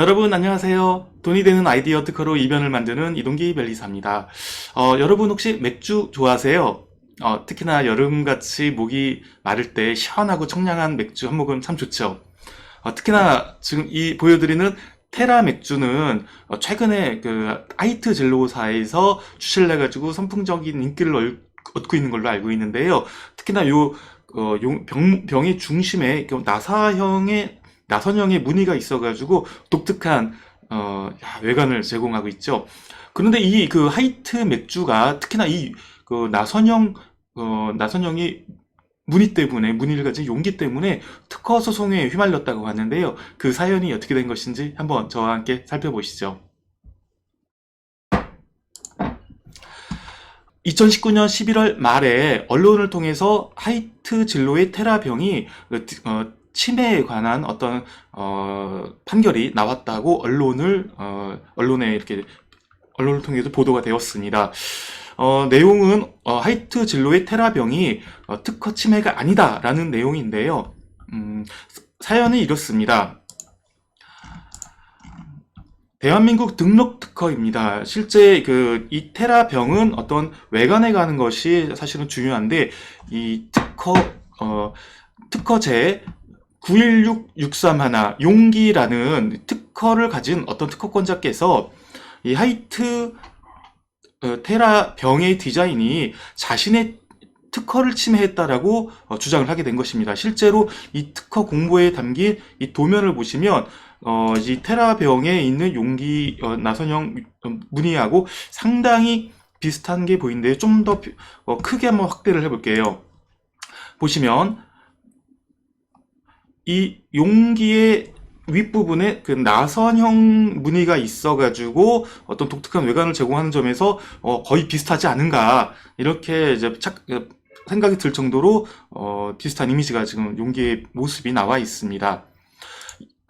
여러분 안녕하세요. 돈이 되는 아이디어 특허로 이변을 만드는 이동기 벨리사입니다. 어, 여러분 혹시 맥주 좋아하세요? 어, 특히나 여름같이 목이 마를 때 시원하고 청량한 맥주 한 모금 참 좋죠. 어, 특히나 지금 이 보여드리는 테라 맥주는 어, 최근에 그 하이트 젤로사에서 출시를 해가지고 선풍적인 인기를 얻- 얻고 있는 걸로 알고 있는데요. 특히나 요 어, 용- 병, 병의 중심에 그 나사형의 나선형의 무늬가 있어가지고 독특한 어, 야, 외관을 제공하고 있죠. 그런데 이 그 하이트 맥주가 특히나 이 그 나선형 어, 나선형이 무늬 때문에 무늬를 가진 용기 때문에 특허 소송에 휘말렸다고 하는데요. 그 사연이 어떻게 된 것인지 한번 저와 함께 살펴보시죠. 2019년 11월 말에 언론을 통해서 하이트 진로의 테라병이 치매에 관한 어떤 어, 판결이 나왔다고 언론을 어, 언론에 이렇게 언론을 통해서 보도가 되었습니다. 어, 내용은 어, 하이트 진로의 테라병이 어, 특허 침해가 아니다라는 내용인데요. 음, 사연은 이렇습니다. 대한민국 등록 특허입니다. 실제 그 이 테라병은 어떤 외관에 가는 것이 사실은 중요한데 이 특허 어 특허제 916631 용기라는 특허를 가진 어떤 특허권자께서 이 하이트 어, 테라 병의 디자인이 자신의 특허를 침해했다라고 어, 주장을 하게 된 것입니다. 실제로 이 특허 공보에 담긴 이 도면을 보시면 어, 이 테라 병에 있는 용기 어, 나선형 어, 무늬하고 상당히 비슷한 게 보이는데 좀더 어, 크게 한번 확대를 해볼게요. 보시면 이 용기의 윗부분에 그 나선형 무늬가 있어가지고 어떤 독특한 외관을 제공하는 점에서 어, 거의 비슷하지 않은가 이렇게 이제 착, 어, 생각이 들 정도로 어, 비슷한 이미지가 지금 용기의 모습이 나와 있습니다.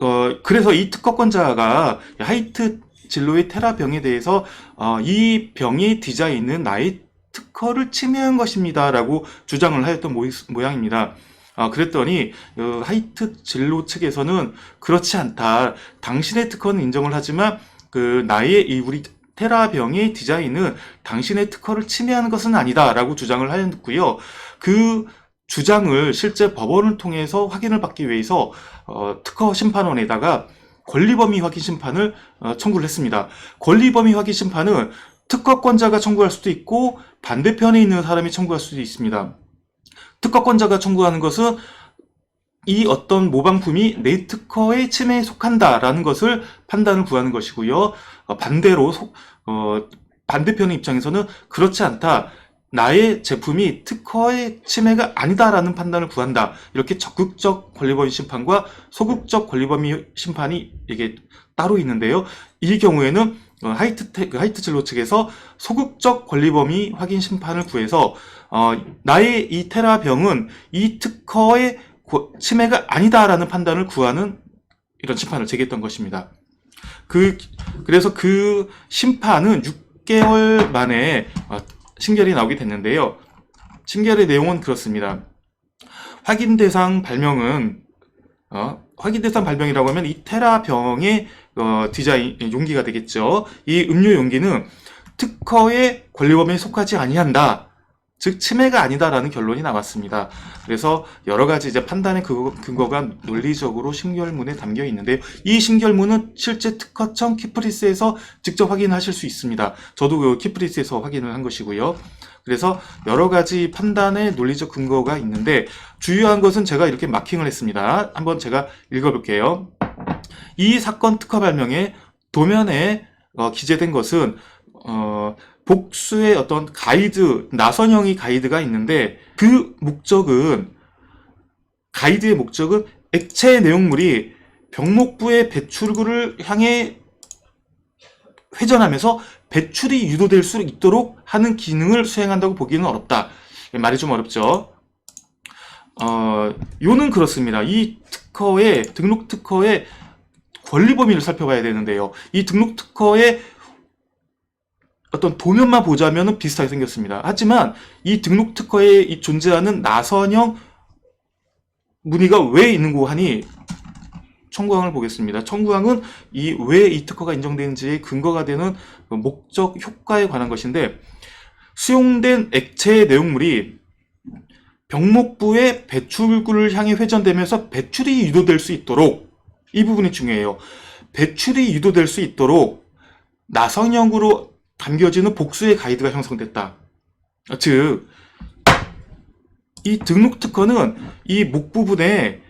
어, 그래서 이 특허권자가 하이트 진로의 테라병에 대해서 어, 이 병의 디자인은 나의 특허를 침해한 것입니다라고 주장을 하였던 모, 모양입니다. 아, 그랬더니 어, 하이트 진로 측에서는 그렇지 않다. 당신의 특허는 인정을 하지만 그 나의 이 우리 테라병의 디자인은 당신의 특허를 침해하는 것은 아니다라고 주장을 하였고요. 그 주장을 실제 법원을 통해서 확인을 받기 위해서 어, 특허 심판원에다가 권리범위 확인 심판을 어, 청구를 했습니다. 권리범위 확인 심판은 특허권자가 청구할 수도 있고 반대편에 있는 사람이 청구할 수도 있습니다. 특허권자가 청구하는 것은 이 어떤 모방품이 내 특허의 침해에 속한다라는 것을 판단을 구하는 것이고요. 어, 반대로 속- 어, 반대편의 입장에서는 그렇지 않다. 나의 제품이 특허의 침해가 아니다라는 판단을 구한다. 이렇게 적극적 권리범위 심판과 소극적 권리범위 심판이 이게 따로 있는데요. 이 경우에는 어, 하이트 테, 그 하이트 진로 측에서 소극적 권리범위 확인 심판을 구해서 어, 나의 이 테라병은 이 특허의 고- 침해가 아니다라는 판단을 구하는 이런 심판을 제기했던 것입니다. 그 그래서 그 심판은 6개월 만에 어, 심결이 나오게 됐는데요. 심결의 내용은 그렇습니다. 확인 대상 발명은 어, 확인 대상 발명이라고 하면 이 테라병의 어, 디자인 용기가 되겠죠. 이 음료 용기는 특허의 권리범위에 속하지 아니한다. 즉 침해가 아니다라는 결론이 나왔습니다. 그래서 여러 가지 이제 판단의 근거- 근거가 논리적으로 심결문에 담겨 있는데 이 심결문은 실제 특허청 키프리스에서 직접 확인하실 수 있습니다. 저도 그 키프리스에서 확인을 한 것이고요. 그래서 여러 가지 판단의 논리적 근거가 있는데 주요한 것은 제가 이렇게 마킹을 했습니다. 한번 제가 읽어볼게요. 이 사건 특허 발명의 도면에 어, 기재된 것은 어, 복수의 어떤 가이드, 나선형이 가이드가 있는데 그 목적은 가이드의 목적은 액체 내용물이 병목부의 배출구를 향해 회전하면서 배출이 유도될 수 있도록 하는 기능을 수행한다고 보기는 어렵다. 말이 좀 어렵죠. 어, 요는 그렇습니다. 이 특허의 등록 특허의 권리 범위를 살펴봐야 되는데요. 이 등록 특허의 어떤 도면만 보자면 비슷하게 생겼습니다. 하지만 이 등록 특허에 이 존재하는 나선형 무늬가 왜 있는고 하니 청구항을 보겠습니다. 청구항은 이 왜 이 특허가 인정되는지의 근거가 되는 그 목적 효과에 관한 것인데 수용된 액체의 내용물이 병목부의 배출구를 향해 회전되면서 배출이 유도될 수 있도록 이 부분이 중요해요. 배출이 유도될 수 있도록 나성형으로 담겨지는 복수의 가이드가 형성됐다. 즉, 이 등록 특허는 이 목 부분에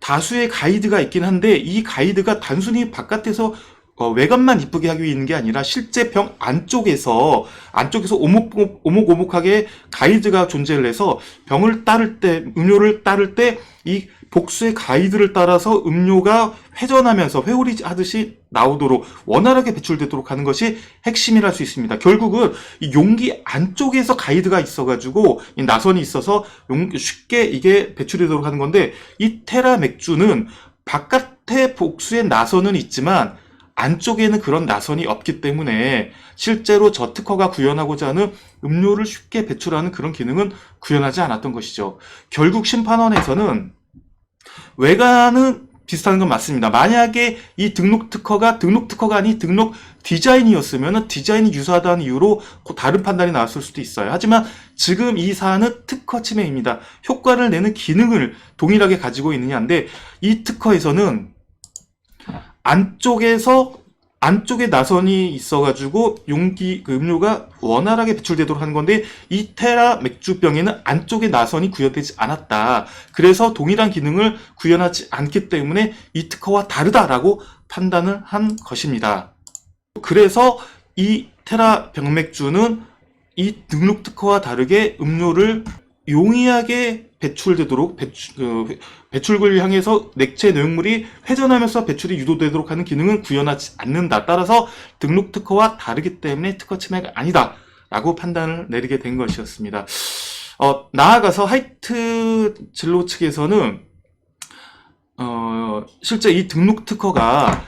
다수의 가이드가 있긴 한데 이 가이드가 단순히 바깥에서 어, 외관만 이쁘게 하기 있는 게 아니라 실제 병 안쪽에서 안쪽에서 오목오목, 오목오목하게 가이드가 존재를 해서 병을 따를 때 음료를 따를 때 이 복수의 가이드를 따라서 음료가 회전하면서 회오리 하듯이 나오도록 원활하게 배출되도록 하는 것이 핵심이랄 수 있습니다. 결국은 이 용기 안쪽에서 가이드가 있어가지고 이 나선이 있어서 용- 쉽게 이게 배출되도록 하는 건데 이 테라 맥주는 바깥에 복수의 나선은 있지만 안쪽에는 그런 나선이 없기 때문에 실제로 저 특허가 구현하고자 하는 음료를 쉽게 배출하는 그런 기능은 구현하지 않았던 것이죠. 결국 심판원에서는 외관은 비슷한 건 맞습니다. 만약에 이 등록 특허가 등록 특허가 아닌 등록 디자인이었으면 디자인이 유사하다는 이유로 그 다른 판단이 나왔을 수도 있어요. 하지만 지금 이 사안은 특허 침해입니다. 효과를 내는 기능을 동일하게 가지고 있느냐인데 이 특허에서는 안쪽에서 안쪽에 나선이 있어가지고 용기 그 음료가 원활하게 배출되도록 하는 건데 이 테라 맥주병에는 안쪽에 나선이 구현되지 않았다. 그래서 동일한 기능을 구현하지 않기 때문에 이 특허와 다르다라고 판단을 한 것입니다. 그래서 이 테라 병맥주는 이 등록 특허와 다르게 음료를 용이하게 배출되도록 배출, 그, 배출구를 향해서 액체 내용물이 회전하면서 배출이 유도되도록 하는 기능은 구현하지 않는다. 따라서 등록 특허와 다르기 때문에 특허 침해가 아니다. 라고 판단을 내리게 된 것이었습니다. 어, 나아가서 하이트 진로 측에서는 어, 실제 이 등록 특허가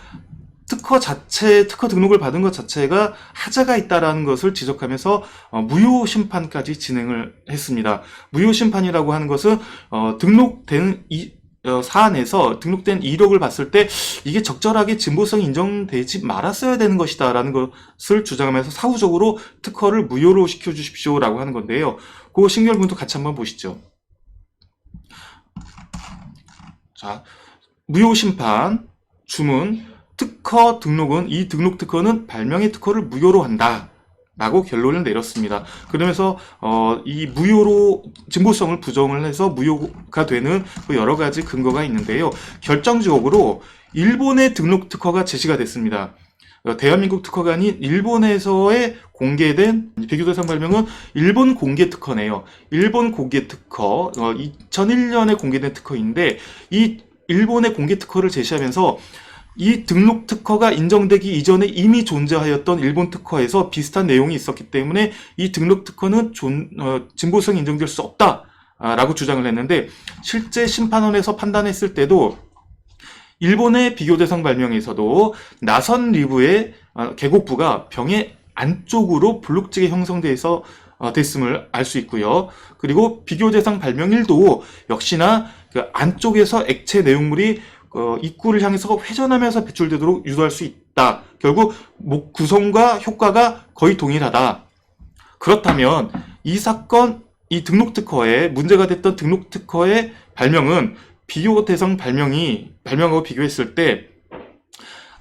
특허 자체, 특허 등록을 받은 것 자체가 하자가 있다라는 것을 지적하면서 어, 무효 심판까지 진행을 했습니다. 무효 심판이라고 하는 것은 어, 등록된 이 어, 사안에서 등록된 이력을 봤을 때 이게 적절하게 진보성이 인정되지 말았어야 되는 것이다라는 것을 주장하면서 사후적으로 특허를 무효로 시켜 주십시오라고 하는 건데요. 그 신결문도 같이 한번 보시죠. 자, 무효 심판 주문 특허 등록은 이 등록 특허는 발명의 특허를 무효로 한다. 라고 결론을 내렸습니다. 그러면서 어, 이 무효로 진보성을 부정을 해서 무효가 되는 그 여러 가지 근거가 있는데요. 결정적으로 일본의 등록 특허가 제시가 됐습니다. 어, 대한민국 특허가 아닌 일본에서의 공개된 비교대상 발명은 일본 공개 특허네요. 일본 공개 특허, 어, 2001년에 공개된 특허인데 이 일본의 공개 특허를 제시하면서 이 등록 특허가 인정되기 이전에 이미 존재하였던 일본 특허에서 비슷한 내용이 있었기 때문에 이 등록 특허는 존, 어, 진보성이 인정될 수 없다라고 주장을 했는데 실제 심판원에서 판단했을 때도 일본의 비교 대상 발명에서도 나선 리브의 어, 계곡부가 병의 안쪽으로 블록지게 형성돼서 어, 됐음을 알 수 있고요. 그리고 비교 대상 발명일도 역시나 그 안쪽에서 액체 내용물이 어, 입구를 향해서 회전하면서 배출되도록 유도할 수 있다. 결국 목 구성과 효과가 거의 동일하다. 그렇다면 이 사건 이 등록 특허에 문제가 됐던 등록 특허의 발명은 비교 대상 발명이 발명하고 비교했을 때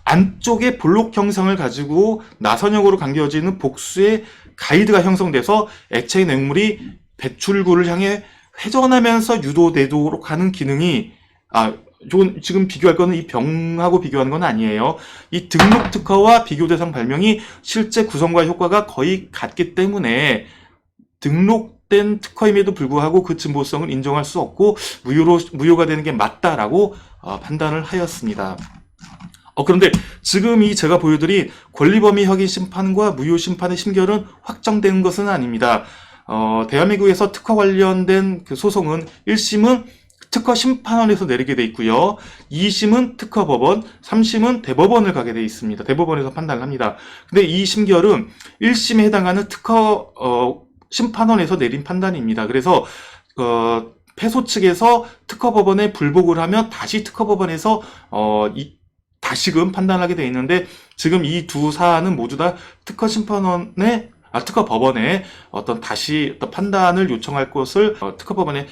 안쪽에 볼록 형상을 가지고 나선형으로 감겨지는 복수의 가이드가 형성돼서 액체 내용물이 배출구를 향해 회전하면서 유도되도록 하는 기능이 아 좀 지금 비교할 거는 이 병하고 비교하는 건 아니에요. 이 등록 특허와 비교 대상 발명이 실제 구성과 효과가 거의 같기 때문에 등록된 특허임에도 불구하고 그 진보성을 인정할 수 없고 무효로 무효가 되는 게 맞다라고 어, 판단을 하였습니다. 어, 그런데 지금 이 제가 보여드린 권리범위 확인 심판과 무효 심판의 심결은 확정된 것은 아닙니다. 어, 대한민국에서 특허 관련된 그 소송은 1심은 특허 심판원에서 내리게 돼 있고요. 2심은 특허법원, 3심은 대법원을 가게 돼 있습니다. 대법원에서 판단을 합니다. 근데 이 심결은 1심에 해당하는 특허 어, 심판원에서 내린 판단입니다. 그래서 어, 패소 측에서 특허법원에 불복을 하면 다시 특허법원에서 어, 이, 다시금 판단하게 돼 있는데 지금 이 두 사안은 모두 다 특허 심판원의 아, 특허 법원에 어떤 다시 어떤 판단을 요청할 것을 어, 특허 법원에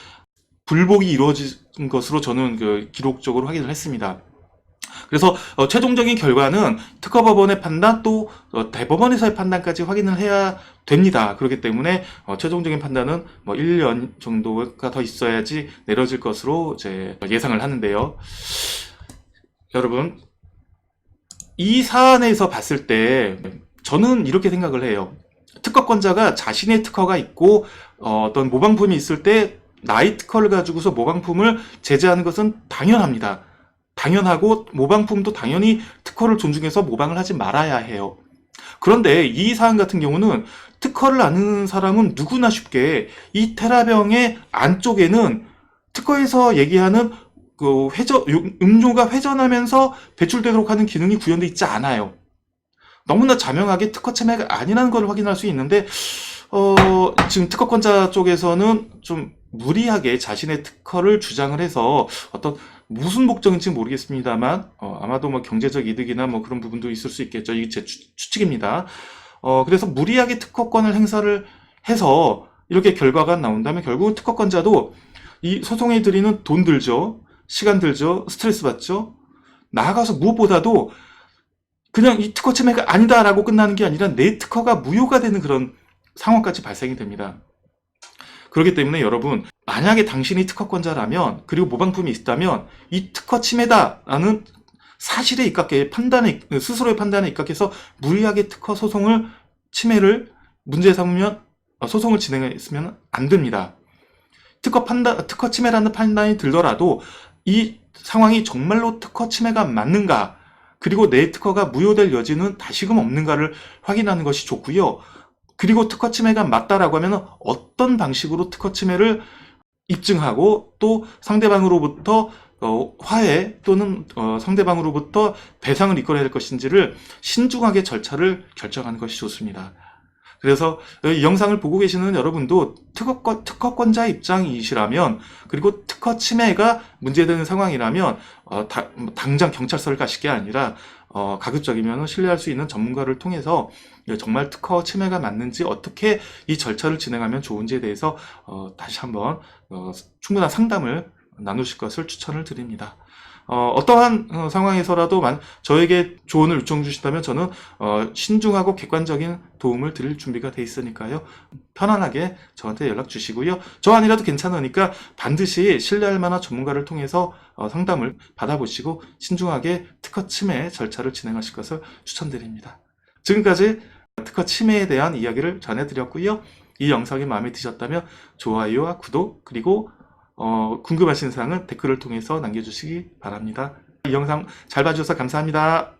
불복이 이루어진 것으로 저는 그 기록적으로 확인을 했습니다. 그래서 어, 최종적인 결과는 특허법원의 판단 또 어, 대법원에서의 판단까지 확인을 해야 됩니다. 그렇기 때문에 어, 최종적인 판단은 뭐 1년 정도가 더 있어야지 내려질 것으로 이제 예상을 하는데요. 여러분 이 사안에서 봤을 때 저는 이렇게 생각을 해요. 특허권자가 자신의 특허가 있고 어, 어떤 모방품이 있을 때 특허를 가지고서 모방품을 제재하는 것은 당연합니다. 당연하고 모방품도 당연히 특허를 존중해서 모방을 하지 말아야 해요. 그런데 이 사안 같은 경우는 특허를 아는 사람은 누구나 쉽게 이 테라병의 안쪽에는 특허에서 얘기하는 그 회전 음- 음료가 회전하면서 배출되도록 하는 기능이 구현되어 있지 않아요. 너무나 자명하게 특허 침해가 아니라는 걸 확인할 수 있는데 어, 지금 특허권자 쪽에서는 좀 무리하게 자신의 특허를 주장을 해서 어떤 무슨 목적인지 모르겠습니다만 어, 아마도 뭐 경제적 이득이나 뭐 그런 부분도 있을 수 있겠죠. 이게 제 추, 추측입니다. 어, 그래서 무리하게 특허권을 행사를 해서 이렇게 결과가 나온다면 결국 특허권자도 이 소송에 들이는 돈 들죠. 시간 들죠. 스트레스 받죠. 나아가서 무엇보다도 그냥 이 특허 침해가 아니다라고 끝나는 게 아니라 내 특허가 무효가 되는 그런 상황까지 발생이 됩니다. 그렇기 때문에 여러분, 만약에 당신이 특허권자라면, 그리고 모방품이 있다면, 이 특허 침해다라는 사실에 입각해 판단에, 스스로의 판단에 입각해서 무리하게 특허 소송을, 침해를 문제 삼으면, 어, 소송을 진행했으면 안 됩니다. 특허 판단, 특허 침해라는 판단이 들더라도, 이 상황이 정말로 특허 침해가 맞는가, 그리고 내 특허가 무효될 여지는 다시금 없는가를 확인하는 것이 좋고요. 그리고 특허 침해가 맞다라고 하면 어떤 방식으로 특허 침해를 입증하고 또 상대방으로부터 어, 화해 또는 어, 상대방으로부터 배상을 이끌어야 할 것인지를 신중하게 절차를 결정하는 것이 좋습니다. 그래서 이 영상을 보고 계시는 여러분도 특허권, 특허권자 입장이시라면 그리고 특허 침해가 문제되는 상황이라면 어, 다- 당장 경찰서를 가실 게 아니라 어, 가급적이면 신뢰할 수 있는 전문가를 통해서 정말 특허 침해가 맞는지 어떻게 이 절차를 진행하면 좋은지에 대해서 어, 다시 한번 어, 충분한 상담을 나누실 것을 추천을 드립니다. 어, 떠한 상황에서라도 만, 저에게 조언을 요청 주신다면 저는 어, 신중하고 객관적인 도움을 드릴 준비가 돼 있으니까요. 편안하게 저한테 연락 주시고요. 저 아니라도 괜찮으니까 반드시 신뢰할 만한 전문가를 통해서 어, 상담을 받아보시고 신중하게 특허 침해 절차를 진행하실 것을 추천드립니다. 지금까지 특허 침해에 대한 이야기를 전해드렸고요. 이 영상이 마음에 드셨다면 좋아요와 구독 그리고 어, 궁금하신 사항은 댓글을 통해서 남겨주시기 바랍니다. 이 영상 잘 봐주셔서 감사합니다.